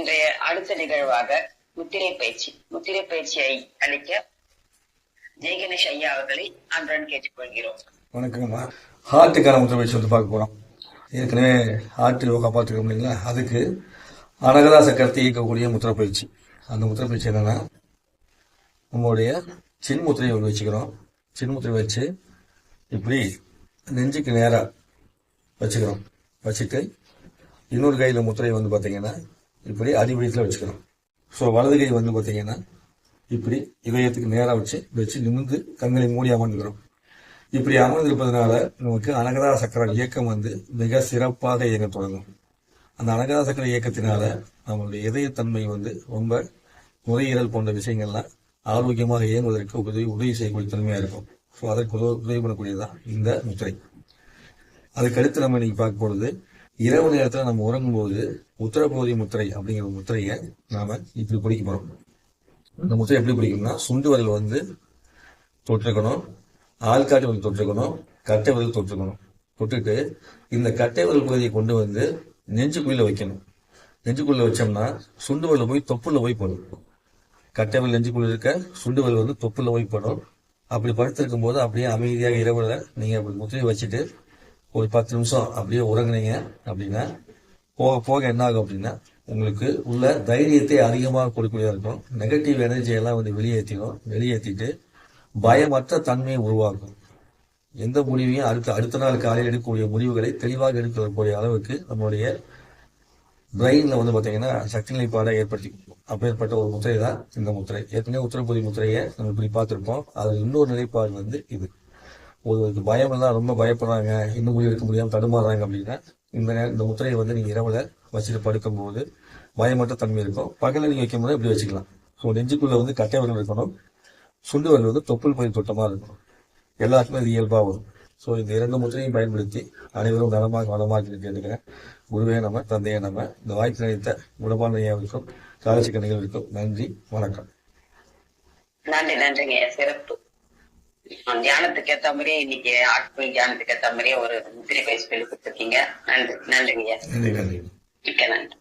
இன்றைய அடுத்த நிகழ்வாக முத்திரை பயிற்சி முத்திரை பயிற்சியை அளிக்க ஜெய்கணேஷ் ஐயா அவர்களை அன்புடன் கேட்டுக்கொள்கிறோம். வணக்கம்மா ஹார்ட்டுக்கான முத்திரை பயிற்சி வந்து பார்க்க போகிறோம் ஏற்கனவே ஹார்ட் யோகா இல்லைங்களா? அதுக்கு அனகதா சக்கரத்தை இயக்கக்கூடிய முத்திரை பயிற்சி அந்த முத்திரை பயிற்சி என்னன்னா நம்மளுடைய சின் முத்திரையை ஒன்று வச்சுக்கிறோம். சின் முத்திரை வச்சு இப்படி நெஞ்சுக்கு நேராக வச்சுக்கிறோம். வச்சுட்டு இன்னொரு கையில் முத்திரையை வந்து பார்த்தீங்கன்னா இப்படி அடிவயத்தில் வச்சுக்கணும். ஸோ வலது கை வந்து பார்த்தீங்கன்னா இப்படி இதயத்துக்கு நேராக வச்சு வச்சு நிமிர்ந்து கண்களை மூடி அமர்ந்துக்கிறோம் இப்படி அமர்ந்திருப்பதனால நமக்கு அனகதா சக்கர இயக்கம் வந்து மிக சிறப்பாக இயங்க தொடங்கும். அந்த அனகதா சக்கர இயக்கத்தினால நம்மளுடைய இதயத்தன்மை வந்து ரொம்ப நுரையீரல் போன்ற விஷயங்கள்லாம் ஆரோக்கியமாக இயங்குவதற்கு உதவி உதவி செய்யக்கூடிய தன்மையாக இருக்கும். ஸோ அதற்கு உதவி உதவி பண்ணக்கூடியதான் இந்த முத்திரை. அதுக்கடுத்து நம்ம இன்னைக்கு பார்க்க பொழுது இரவு நேரத்தில் நம்ம உறங்கும்போது உத்தரபோதி முத்திரை அப்படிங்கிற முத்திரையை நாம இப்படி பிடிக்க போகிறோம் இந்த முத்திரை எப்படி பிடிக்கணும்னா சுண்டு வரல் வந்து தொட்டிருக்கணும் ஆள்காட்டி வந்து தொட்டிருக்கணும் கட்டை விரல் தொட்டிருக்கணும். தொட்டுட்டு இந்த கட்டை விரல் பகுதியை கொண்டு வந்து நெஞ்சுக்குள்ள வைக்கணும். நெஞ்சுக்குள்ள வச்சோம்னா சுண்டு வரல் போய் தொப்புல போய் போடும். கட்டை வரல் நெஞ்சுக்குள்ள இருக்க சுண்டு வரல் வந்து தொப்புல போய் போடும். அப்படி படுத்திருக்கும் போது அப்படியே அமைதியாக இரவுல நீங்க அப்படி முத்திரையை வச்சுட்டு ஒரு பத்து நிமிஷம் அப்படியே உறங்குனீங்க அப்படின்னா போக போக என்ன ஆகும் அப்படின்னா உங்களுக்கு உள்ள தைரியத்தை அதிகமாக கொடுக்கக்கூடியதாக இருக்கும். நெகட்டிவ் எனர்ஜியெல்லாம் வந்து வெளியேற்றிடும். வெளியேற்றிட்டு பயமற்ற தன்மையை உருவாக்கும். எந்த முடிவையும் அடுத்த அடுத்த நாள் காலையில் எடுக்கக்கூடிய முடிவுகளை தெளிவாக எடுக்கக்கூடிய அளவுக்கு நம்மளுடைய பிரெயினில் வந்து பார்த்தீங்கன்னா சக்தி நிலைப்பாடை ஏற்படுத்தி அப்பேற்பட்ட ஒரு முத்திரை தான் இந்த முத்திரை. ஏற்கனவே உத்தரப்பொதி முத்திரையை நம்ம இப்படி பார்த்துருப்போம். அதில் இன்னொரு நிலைப்பாடு வந்து இது. ஒரு பயம் எல்லாம் ரொம்ப பயப்படுறாங்க இன்னும் முடிவு எடுக்க முடியாமல் தடுமாறுறாங்க அப்படின்னா இந்த இந்த முத்திரையை வந்து நீங்கள் இரவில் வச்சுட்டு படுக்கும்போது பயமற்ற தன்மை இருக்கும். பகலில் நீங்கள் வைக்கும் போது இப்படி வச்சுக்கலாம். ஸோ நெஞ்சுக்குள்ளே வந்து கட்டை விரல் இருக்கணும். சுண்டு விரல் வந்து தொப்புள் பயிர் தொட்டமாக இருக்கும் எல்லாருக்குமே அது இயல்பாக வரும். ஸோ இந்த இரண்டு முத்திரையும் பயன்படுத்தி அனைவரும் நலமாக வளமாக கேட்டுக்கிறேன் குருவே நம்ம தந்தையே நம்ம இந்த வாய்ப்பு நினைத்த குணமான ஐயாவிற்கும் காலட்சி நன்றி வணக்கம். நன்றி நன்றிங்க சிறப்பு. தியானத்துக்கு ஏத்த மாதிரி இன்னைக்கு ஆட்கள் தியானத்துக்கு ஏத்த மாதிரி ஒரு முத்திரை பயிற்சி சொல்லி கொடுத்துருக்கீங்க நன்றி. நன்றிங்க நன்றி நன்றி நன்றி.